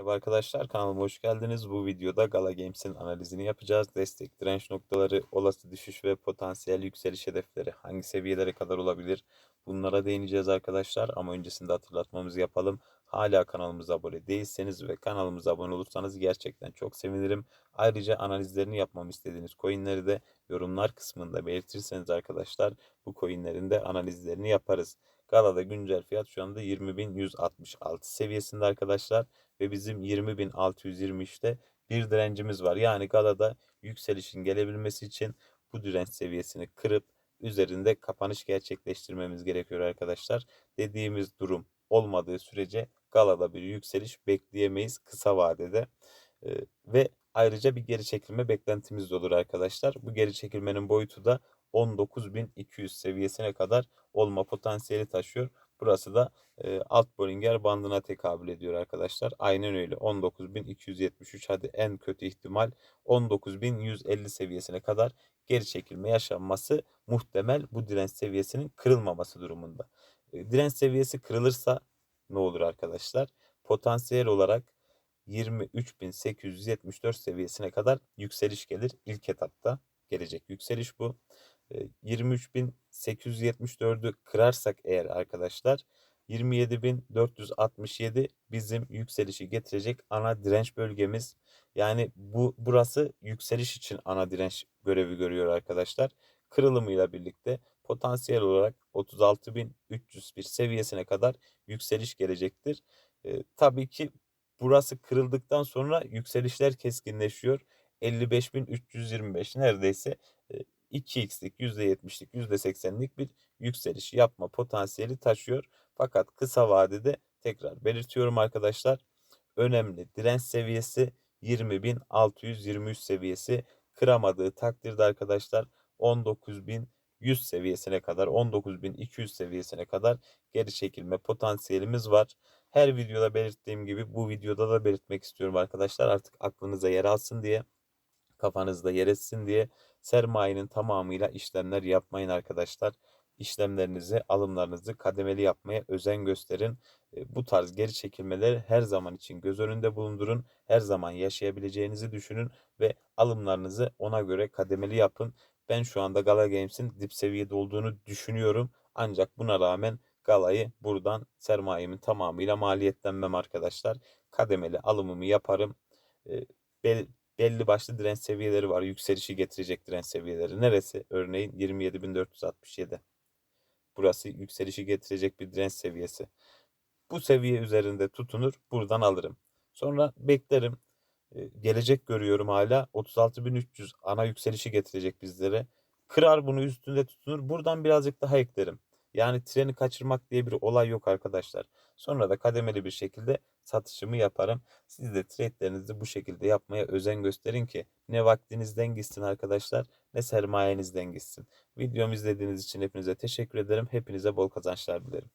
Merhaba arkadaşlar kanalıma hoş geldiniz. Bu videoda Gala Games'in analizini yapacağız. Destek, direnç noktaları, olası düşüş ve potansiyel yükseliş hedefleri hangi seviyelere kadar olabilir? Bunlara değineceğiz arkadaşlar ama öncesinde hatırlatmamızı yapalım. Hala kanalımıza abone değilseniz ve kanalımıza abone olursanız gerçekten çok sevinirim. Ayrıca analizlerini yapmamı istediğiniz coinleri de yorumlar kısmında belirtirseniz arkadaşlar bu coinlerin de analizlerini yaparız. Gala'da güncel fiyat şu anda 20.166 seviyesinde arkadaşlar ve bizim 20.623'te bir direncimiz var. Yani Gala'da yükselişin gelebilmesi için bu direnç seviyesini kırıp üzerinde kapanış gerçekleştirmemiz gerekiyor arkadaşlar. Dediğimiz durum olmadığı sürece Gala'da bir yükseliş bekleyemeyiz kısa vadede. Ee, ve ayrıca bir geri çekilme beklentimiz de olur arkadaşlar. Bu geri çekilmenin boyutu da 19.200 seviyesine kadar olma potansiyeli taşıyor. Burası da e, alt Bollinger bandına tekabül ediyor arkadaşlar. Aynen öyle 19.273 hadi en kötü ihtimal 19.150 seviyesine kadar geri çekilme yaşanması muhtemel bu direnç seviyesinin kırılmaması durumunda. E, direnç seviyesi kırılırsa ne olur arkadaşlar? Potansiyel olarak 23.874 seviyesine kadar yükseliş gelir ilk etapta gelecek yükseliş bu. 23.874'ü kırarsak eğer arkadaşlar 27.467 bizim yükselişi getirecek ana direnç bölgemiz. Yani bu burası yükseliş için ana direnç görevi görüyor arkadaşlar. Kırılımıyla birlikte potansiyel olarak 36.301 seviyesine kadar yükseliş gelecektir. E, tabii ki burası kırıldıktan sonra yükselişler keskinleşiyor. 55.325 neredeyse 2x'lik, %70'lik, %80'lik bir yükseliş yapma potansiyeli taşıyor. Fakat kısa vadede tekrar belirtiyorum arkadaşlar. Önemli direnç seviyesi 20.623 seviyesi kıramadığı takdirde arkadaşlar 19.100 seviyesine kadar 19.200 seviyesine kadar geri çekilme potansiyelimiz var. Her videoda belirttiğim gibi bu videoda da belirtmek istiyorum arkadaşlar artık aklınıza yer alsın diye kafanızda yer etsin diye sermayenin tamamıyla işlemler yapmayın arkadaşlar. İşlemlerinizi, alımlarınızı kademeli yapmaya özen gösterin. E, bu tarz geri çekilmeleri her zaman için göz önünde bulundurun. Her zaman yaşayabileceğinizi düşünün ve alımlarınızı ona göre kademeli yapın. Ben şu anda Gala Games'in dip seviyede olduğunu düşünüyorum. Ancak buna rağmen Gala'yı buradan sermayemin tamamıyla maliyetlenmem arkadaşlar. Kademeli alımımı yaparım. E, belli başlı direnç seviyeleri var. Yükselişi getirecek direnç seviyeleri. Neresi? Örneğin 27.467. Burası yükselişi getirecek bir direnç seviyesi. Bu seviye üzerinde tutunur. Buradan alırım. Sonra beklerim. Gelecek görüyorum hala. 36.300 ana yükselişi getirecek bizlere. Kırar bunu üstünde tutunur. Buradan birazcık daha eklerim. Yani treni kaçırmak diye bir olay yok arkadaşlar. Sonra da kademeli bir şekilde satışımı yaparım. Siz de trade'lerinizi bu şekilde yapmaya özen gösterin ki ne vaktinizden gitsin arkadaşlar ne sermayenizden gitsin. Videomu izlediğiniz için hepinize teşekkür ederim. Hepinize bol kazançlar dilerim.